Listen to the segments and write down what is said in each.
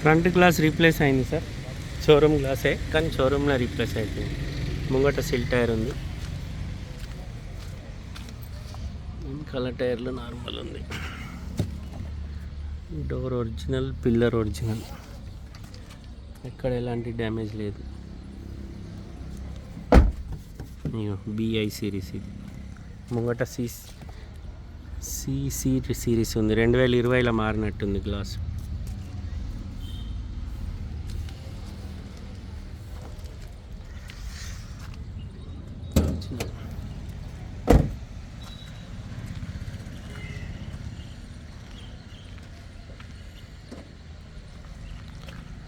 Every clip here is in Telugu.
ఫ్రంట్ గ్లాస్ రీప్లేస్ అయింది సార్. షోరూమ్ గ్లాసే కానీ షోరూమ్లో రీప్లేస్ అయిపోయింది. ముంగట సిల్ టైర్ ఉంది. కలర్ టైర్లు? నార్మల్ ఉంది. డోర్ ఒరిజినల్ పిల్లర్ ఒరిజినల్ ఎక్కడ ఎలాంటి డ్యామేజ్ లేదు. బిఐ సిరీస్ ఇది. ముంగట సి సిసి సిరీస్ ఉంది. రెండు వేల ఇరవైలో మారినట్టుంది గ్లాస్.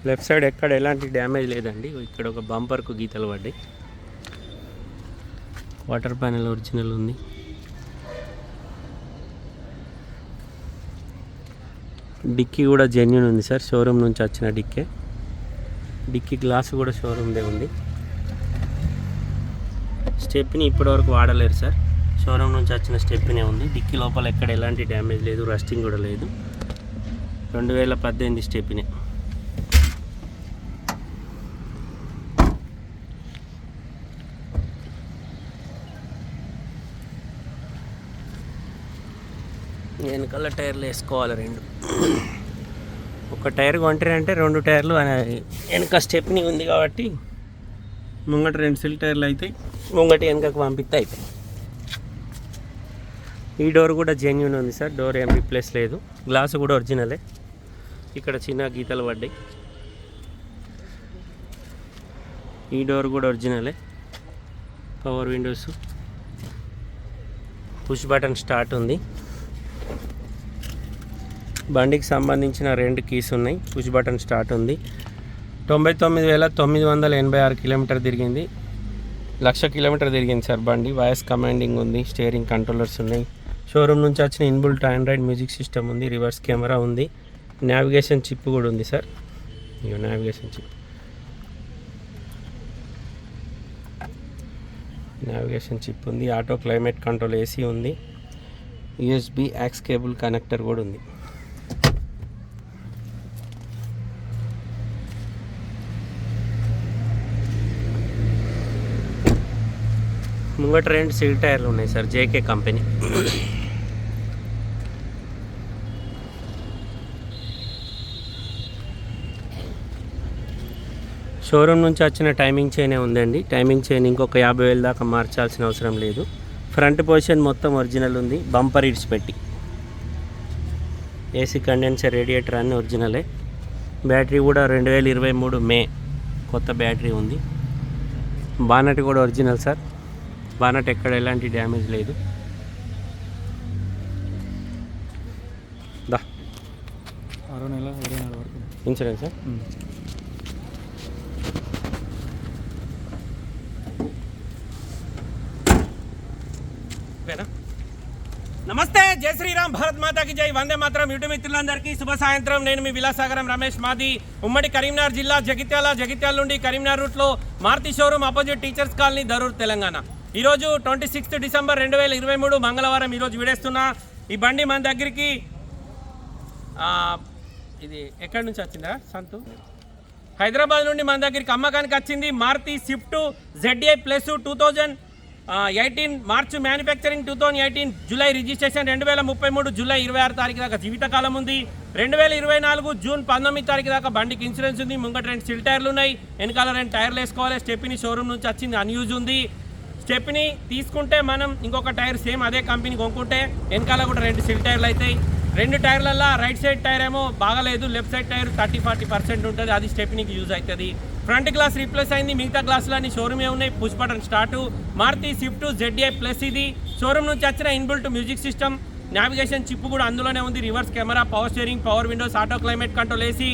లెఫ్ట్ సైడ్ ఎక్కడ ఎలాంటి డ్యామేజ్ లేదండి. ఇక్కడ ఒక బంపర్కు గీతలు పడ్డాయి. వాటర్ ప్యానెల్ ఒరిజినల్ ఉంది. డిక్కీ కూడా జెన్యున్ ఉంది సార్. షోరూమ్ నుంచి వచ్చిన డిక్కే. డిక్కీ గ్లాస్ కూడా షోరూమ్దే ఉంది. స్టెప్ని ఇప్పటివరకు వాడలేరు సార్. షోరూమ్ నుంచి వచ్చిన స్టెప్నే ఉంది. డిక్కీ లోపల ఎక్కడ ఎలాంటి డ్యామేజ్ లేదు రస్టింగ్ కూడా లేదు. రెండు వేల పద్దెనిమిది స్టెప్నే. వెనకాల టైర్లు వేసుకోవాలి రెండు. ఒక టైర్ కొంటారంటే రెండు టైర్లు వెనక స్టెప్ని ఉంది కాబట్టి ముంగట రెండు సిల్ టైర్లు అయితే ముంగట వెనకకు పంపిస్తే అయిపోయింది. ఈ డోర్ కూడా జెన్యున్ ఉంది సార్. డోర్ ఏం రీప్లేస్ లేదు. గ్లాస్ కూడా ఒరిజినలే ఇక్కడ చిన్న గీతలు పడ్డాయి. ఈ డోర్ కూడా ఒరిజినలే power windows push button start ఉంది. బండికి సంబంధించిన రెండు కీస్ ఉన్నాయి. పుష్ బటన్ స్టార్ట్ ఉంది. తొంభై తొమ్మిది వేల తొమ్మిది వందల ఎనభై ఆరు కిలోమీటర్ తిరిగింది. లక్ష కిలోమీటర్ తిరిగింది సార్ బండి. వాయిస్ కమాండింగ్ ఉంది స్టీరింగ్ కంట్రోలర్స్ ఉన్నాయి. షోరూమ్ నుంచి వచ్చిన ఇన్బుల్ట్ ఆండ్రాయిడ్ మ్యూజిక్ సిస్టమ్ ఉంది రివర్స్ కెమెరా ఉంది నావిగేషన్ చిప్ కూడా ఉంది సార్. ఇక నావిగేషన్ చిప్. నావిగేషన్ చిప్ ఉంది ఆటో క్లైమేట్ కంట్రోల్ ఏసీ ఉంది యూఎస్బి యాక్స్ కేబుల్ కనెక్టర్ కూడా ఉంది. ముంగట రెండు సీల్ టైర్లు ఉన్నాయి సార్ జేకే కంపెనీ. షోరూమ్ నుంచి వచ్చిన టైమింగ్ చైనే ఉందండి. టైమింగ్ చైన్ ఇంకొక యాభై వేల దాకా మార్చాల్సిన అవసరం లేదు. ఫ్రంట్ పొజిషన్ మొత్తం ఒరిజినల్ ఉంది బంపర్ ఇడ్స్ పెట్టి. ఏసీ కండెన్సర్ రేడియేటర్ అన్నీ ఒరిజినలే. బ్యాటరీ కూడా రెండు వేల ఇరవై మూడు మే కొత్త బ్యాటరీ ఉంది. బానట్ కూడా ఒరిజినల్ సార్. బానట్ ఎక్కడ ఎలాంటి డ్యామేజ్ లేదు. దా. ఆరో నెల ఇరవై నాలుగు వరకు. ఇన్సూరెన్స్ నమస్తే జై శ్రీరామ్ భారత్ మాతాకి జై. వందే మాత్రం యూట్యూబ్ మిత్రులందరికీ శుభ సాయంత్రం. నేను మీ విలాసాగరం రమేష్ మాది. ఉమ్మడి కరీంనగర్ జిల్లా జగిత్యాల జగిత్యాల నుండి కరీంనగర్ రూట్లో Maruti showroom opposite teachers colony Darur Telangana. ఈరోజు ట్వంటీ సిక్స్త్ డిసెంబర్ రెండు వేల ఇరవై మూడు మంగళవారం ఈరోజు విడేస్తున్నా. ఈ బండి మన దగ్గరికి ఇది ఎక్కడి నుంచి వచ్చిందా సంతు? హైదరాబాద్ నుండి మన దగ్గరికి అమ్మకానికి వచ్చింది Maruti Swift ZA plus two thousand eighteen March manufacturing two thousand eighteen July registration రెండు వేల ముప్పై మూడు జూలై ఇరవై ఆరు తారీఖు దాకా జీవితకాలం ఉంది. రెండు వేల ఇరవై నాలుగు జూన్ పంతొమ్మిది తారీఖు దాకా బండికి ఇన్సూరెన్స్ ఉంది. ముంగట రెండు సిల్ టైర్లు ఉన్నాయి. వెనకాల రెండు టైర్లు వేసుకోవాలి. స్టెప్పిని షోరూమ్ నుంచి వచ్చింది. అన్యూజ్ ఉంది. స్టెప్ని తీసుకుంటే మనం ఇంకొక టైర్ సేమ్ అదే కంపెనీ కొనుక్కుంటే వెనకాల కూడా రెండు సిల్ టైర్లు అవుతాయి రెండు టైర్లల్లో రైట్ సైడ్ టైర్ ఏమో బాగలేదు left side tyre thirty forty percent ఉంటుంది అది స్టెప్నీకి యూజ్ అవుతుంది ఫ్రంట్ గ్లాస్ రీప్లేస్ అయింది మిగతా గ్లాసులన్నీ షోరూమే ఉన్నాయి push button start. Maruti Swift ZA plus ఇది. షోరూమ్ నుంచి వచ్చిన inbuilt music system navigation chip కూడా అందులోనే ఉంది reverse camera power steering power windows auto climate control AC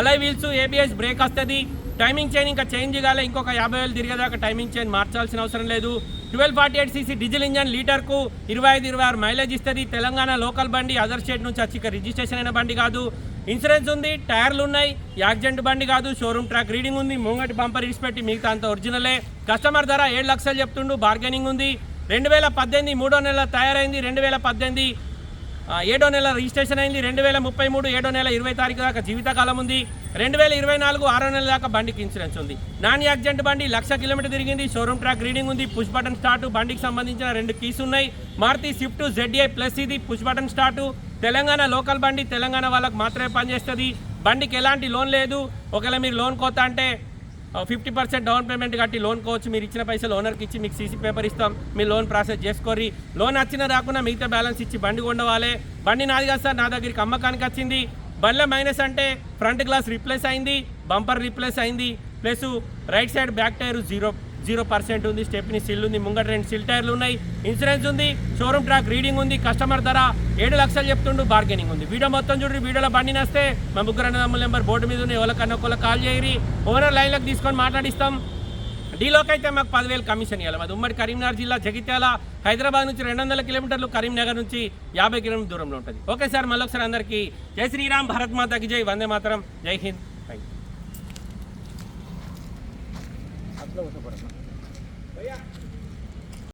alloy wheels ABS brake వస్తుంది. టైమింగ్ చైన్ ఇంకా చేంజ్ కాలే ఇంకొక యాభై వేలు తిరిగేదాకా టైమింగ్ చైన్ మార్చాల్సిన అవసరం లేదు. Twelve forty eight CC diesel engine లీటర్కు ఇరవై ఐదు ఇరవై ఆరు మైలేజ్ ఇస్తుంది. తెలంగాణ లోకల్ బండి అదర్ స్టేట్ నుంచి వచ్చి రిజిస్ట్రేషన్ అయిన బండి కాదు. ఇన్సూరెన్స్ ఉంది టైర్లు ఉన్నాయి యాక్సిడెంట్ బండి కాదు షోరూమ్ ట్రాక్ రీడింగ్ ఉంది ముంగటి బంపర్ ఇడిచిపెట్టి మిగతా అంత ఒరిజినలే. కస్టమర్ ధర ఏడు లక్షలు చెప్తుండు బార్గెనింగ్ ఉంది. రెండు వేల పద్దెనిమిది మూడో నెల తయారైంది రెండు వేల పద్దెనిమిది ఏడో నెల రిజిస్ట్రేషన్ అయింది రెండు వేల ముప్పై మూడు ఏడో నెల ఇరవై తారీఖు దాకా జీవితకాలం ఉంది. రెండు వేల ఇరవై నాలుగు ఆరో నెలల దాకా బండికి ఇన్సూరెన్స్ ఉంది. నాన్ యాక్సిడెంట్ బండి లక్ష కిలోమీటర్ తిరిగింది. షోరూమ్ ట్రాక్ రీడింగ్ ఉంది. Push button start. బండికి సంబంధించిన రెండు కీస్ ఉన్నాయి. మారుతి స్విఫ్ట్ జెడ్ఏ ప్లస్ ఇది. Push button start. Telangana local బండి తెలంగాణ వాళ్ళకి మాత్రమే పనిచేస్తుంది. బండికి ఎలాంటి లోన్ లేదు. ఒకవేళ మీరు లోన్ కోత అంటే ఫిఫ్టీ పర్సెంట్ డౌన్ పేమెంట్ కట్టి లోన్ కోవచ్చు. మీరు ఇచ్చిన పైసలు ఓనర్కి ఇచ్చి మీకు సీసీ పేపర్ ఇస్తాం. మీ లోన్ ప్రాసెస్ చేసుకోరి లోన్ వచ్చినా రాకుండా మిగతా బ్యాలెన్స్ ఇచ్చి బండి కొండవాలి బండి నాది కదా సార్ నా దగ్గరికి అమ్మకానికి వచ్చింది. బండ్ల మైనస్ అంటే ఫ్రంట్ గ్లాస్ రీప్లేస్ అయింది బంపర్ రీప్లేస్ అయింది plus right side back tyre zero zero percent ఉంది స్టెప్ని సిల్ ఉంది ముంగట రెండు సిల్ టైర్లు ఉన్నాయి ఇన్సూరెన్స్ ఉంది షోరూమ్ ట్రాక్ రీడింగ్ ఉంది కస్టమర్ ధర ఏడు లక్షలు చెప్తుండు బార్గెనింగ్ ఉంది. వీడియో మొత్తం చూడండి వీడియోలో బండి నస్తే మా ముగ్గురు అన్నదమ్ముల నెంబర్ బోర్డు మీద ఉంది ఎవరికన్నా ఒకళ్ళు కాల్ చేయరి ఓనర్ లైన్లోకి తీసుకొని మాట్లాడిస్తాం. డీలోకి అయితే మాకు పదివేలు కమిషన్ ఇవ్వాలి. మాది ఉమ్మడి కరీంనగర్ జిల్లా జగిత్యాల హైదరాబాద్ నుంచి రెండు వందల కిలోమీటర్లు కరీంనగర్ నుంచి యాభై కిలోమీటర్ దూరంలో ఉంటుంది. ఓకే సార్ మళ్ళొకసారి అందరికీ జై శ్రీరామ్ భారత్ మాతకి జై వందే మాతరం జై హింద్. Thank you